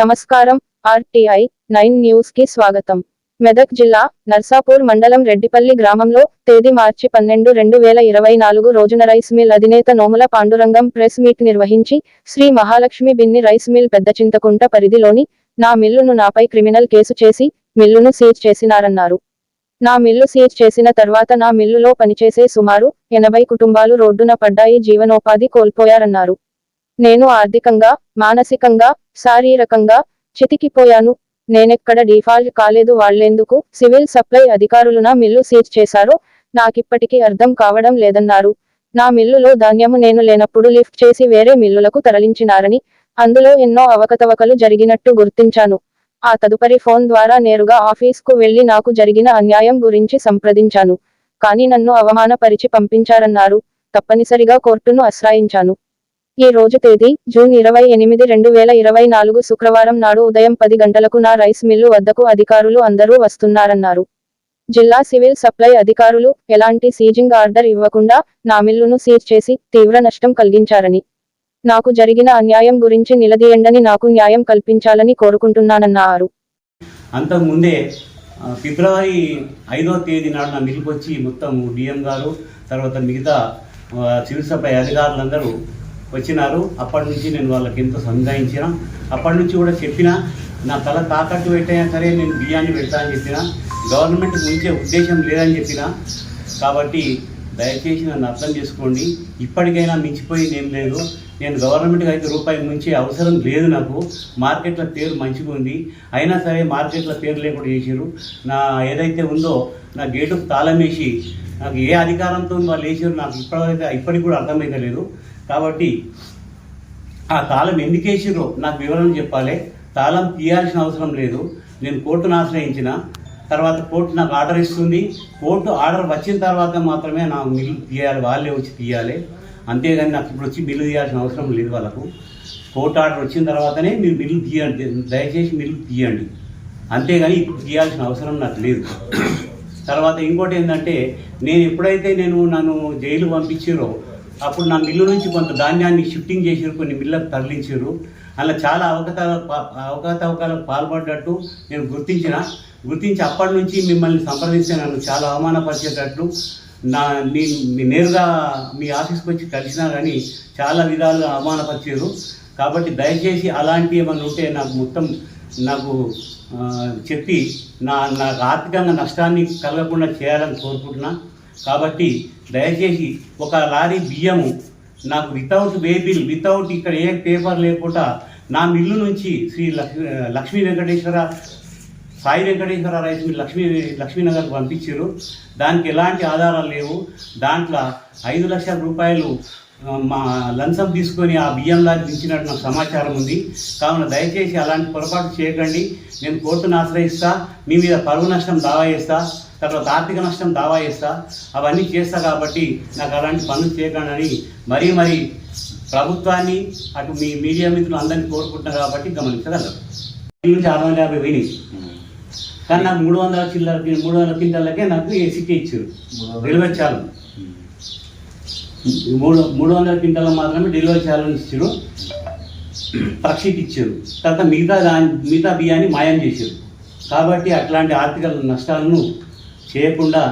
నమస్కారం RTI nine న్యూస్కి స్వాగతం. మెదక్ జిల్లా నర్సాపూర్ మండలం రెడ్డిపల్లి గ్రామంలో తేదీ మార్చి పన్నెండు రెండు వేల ఇరవై నాలుగు రోజున రైస్ మిల్ అధినేత నోముల పాండురంగం ప్రెస్ మీట్ నిర్వహించి శ్రీ మహాలక్ష్మి బిన్ని రైస్ మిల్ పెద్ద చింతకుంట పరిధిలోని నా మిల్లును నాపై క్రిమినల్ కేసు చేసి మిల్లును సీజ్ చేసినారన్నారు. నా మిల్లు సీజ్ చేసిన తర్వాత నా మిల్లులో పనిచేసే సుమారు ఎనభై కుటుంబాలు రోడ్డున పడ్డాయి జీవనోపాధి కోల్పోయారన్నారు. నేను ఆర్థికంగా మానసికంగా శారీరకంగా చితికిపోయాను. నేనెక్కడ డిఫాల్ట్ కాలేదు. వాళ్ళేందుకు సివిల్ సప్లై అధికారులు నా మిల్లు సీజ్ చేశారో నాకిప్పటికీ అర్థం కావడం లేదన్నారు. నా మిల్లులో ధాన్యము నేను లేనప్పుడు లిఫ్ట్ చేసి వేరే మిల్లులకు తరలించినారని అందులో ఎన్నో అవకతవకలు జరిగినట్టు గుర్తించాను. ఆ తదుపరి ఫోన్ ద్వారా నేరుగా ఆఫీస్కు వెళ్ళి నాకు జరిగిన అన్యాయం గురించి సంప్రదించాను. కానీ నన్ను అవమానపరిచి పంపించారన్నారు. తప్పనిసరిగా కోర్టును ఆశ్రయించాను. ఈ రోజు తేదీ జూన్ ఇరవై ఎనిమిది రెండు వేల ఇరవై నాలుగు శుక్రవారం నాడు ఉదయం పది గంటలకు నా రైస్ మిల్లు వద్దకు అధికారులు అందరూ వస్తున్నారన్నారు. జిల్లా సివిల్ సప్లై అధికారులు ఎలాంటి సీజింగ్ ఆర్డర్ ఇవ్వకుండా నా మిల్లును సీజ్ చేసి తీవ్ర నష్టం కలిగించారని నాకు జరిగిన అన్యాయం గురించి నిలదీయండని నాకు న్యాయం కల్పించాలని కోరుకుంటున్నానన్నారు. అంతకుముందే ఫిబ్రవరి ఐదో తేదీ నాడు నా మిల్లుకి వచ్చి మొత్తం డిఎం గారు తర్వాత మిగతా సివిల్ సప్లై అధికారులందరూ వచ్చినారు. అప్పటి నుంచి నేను వాళ్ళకి ఎంతో సంజాయించిన. అప్పటి నుంచి కూడా చెప్పిన నా తల తాకట్టు పెట్టైనా సరే నేను బియ్యాన్ని పెడతా అని చెప్పిన. గవర్నమెంట్ ఉంచే ఉద్దేశం లేదని చెప్పిన. కాబట్టి దయచేసి నన్ను అర్థం చేసుకోండి. ఇప్పటికైనా మించిపోయింది ఏం లేదు. నేను గవర్నమెంట్కి అయితే రూపాయి ముంచే అవసరం లేదు నాకు. మార్కెట్ల పేరు మంచిగా ఉంది. అయినా సరే మార్కెట్ల పేరు లేకుండా చేసారు నా ఏదైతే ఉందో నా గేటుకు తాళం వేసి నాకు ఏ అధికారంతో వాళ్ళు వేసారు నాకు ఇప్పటికైతే ఇప్పటికి కూడా అర్థమైతే లేదు కాబట్టి ఆ తాళం ఎందుకు వేసిరో నాకు వివరణ చెప్పాలి. తాళం తీయాల్సిన అవసరం లేదు. నేను కోర్టును ఆశ్రయించిన. తర్వాత కోర్టు నాకు ఆర్డర్ ఇస్తుంది. కోర్టు ఆర్డర్ వచ్చిన తర్వాత మాత్రమే నా మిల్లు తీయాలి. వాళ్ళే వచ్చి తీయాలి. అంతేగాని నాకు ఇప్పుడు వచ్చి బిల్లు తీయాల్సిన అవసరం లేదు వాళ్ళకు. కోర్టు ఆర్డర్ వచ్చిన తర్వాతనే మీరు బిల్లు తీయండి. దయచేసి బిల్లు తీయండి. అంతేగాని ఇప్పుడు తీయాల్సిన అవసరం నాకు లేదు. తర్వాత ఇంకోటి ఏంటంటే నేను ఎప్పుడైతే నేను నన్ను జైలు పంపించారో అప్పుడు నా మిల్లు నుంచి కొంత ధాన్యాన్ని షిఫ్టింగ్ చేసారు కొన్ని మిల్లకు తరలించారు. అలా చాలా అవకత అవకతవకాలకు పాల్పడ్డట్టు నేను గుర్తించిన. గుర్తించి అప్పటి నుంచి మిమ్మల్ని సంప్రదిస్తే నన్ను చాలా అవమానపరిచేటట్లు నా మీ- నేరుగా మీ ఆఫీస్కి వచ్చి కలిసినా కానీ చాలా విధాలుగా అవమానపరిచారు. కాబట్టి దయచేసి అలాంటి ఏమైనా ఉంటే నాకు మొత్తం నాకు చెప్పి నా నాకు ఆర్థికంగా నష్టాన్ని కలగకుండా చేయాలని కోరుకుంటున్నా. కాబట్టి దయచేసి ఒక లారీ బియ్యము నాకు వితౌట్ బేబిల్ వితౌట్ ఇక్కడ ఏ పేపర్ లేకుండా నా మిల్లు నుంచి శ్రీ లక్ష్మీ లక్ష్మీ వెంకటేశ్వర సాయి వెంకటేశ్వర రైస్ మిల్ లక్ష్మీ లక్ష్మీనగర్కి పంపించారు దానికి ఎలాంటి ఆధారాలు లేవు. దాంట్లో ఐదు లక్షల రూపాయలు మా లంచం తీసుకొని ఆ బియ్యంలా దించినట్టు నాకు సమాచారం ఉంది. కావున దయచేసి అలాంటి పొరపాటు చేయకండి. నేను కోర్టును ఆశ్రయిస్తా. మీ మీద పరువు నష్టం దావా చేస్తా. తర్వాత ఆర్థిక నష్టం దావా చేస్తా అవన్నీ చేస్తా కాబట్టి నాకు అలాంటి పనులు చేయకండి మరీ మరీ ప్రభుత్వాన్ని అటు మీ మీడియా మిత్రులు అందరినీ కోరుకుంటున్నారు కాబట్టి గమనించగలరు నుంచి ఆరు వందల యాభై పోయినాయి. కానీ నాకు మూడు వందల చిల్లర మూడు వందల క్వింటాలకే నాకు ఏసీకే ఇచ్చారు. డెలివరీ చాలు. మూడు మూడు వందల క్వింటాల మాత్రమే డెలివరీ చేయాలని ఇచ్చారు. పక్షికి ఇచ్చారు. తర్వాత మిగతా దాని మిగతా బియ్యాన్ని మాయం చేశారు. కాబట్టి అట్లాంటి ఆర్థిక నష్టాలను చేయకుండా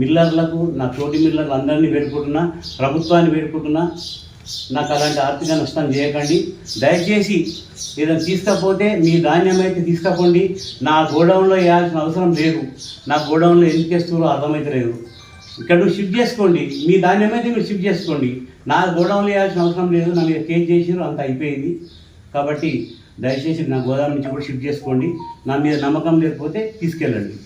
మిల్లర్లకు నా తోటి మిల్లర్లు అందరినీ వేడుకుంటున్నా ప్రభుత్వాన్ని వేడుకుంటున్నా నాకు అలాంటి ఆర్థిక నష్టం చేయకండి. దయచేసి ఏదైనా తీసుకపోతే మీ ధాన్యం అయితే తీసుకపోండి. నా గోడౌన్లో వేయాల్సిన అవసరం లేదు. నా గోడౌన్లో ఎందుకు వేస్తున్నారో అర్థమైతే లేదు. ఇక్కడ నువ్వు షిఫ్ట్ చేసుకోండి. మీ ధాన్యం అయితే మీరు షిఫ్ట్ చేసుకోండి. నా గోడౌన్లో వేయాల్సిన అవసరం లేదు. నా మీద కేక్ చేసినారు అంత అయిపోయింది. కాబట్టి దయచేసి నా గోదాం నుంచి కూడా షిఫ్ట్ చేసుకోండి. నా మీద నమ్మకం లేకపోతే తీసుకెళ్ళండి.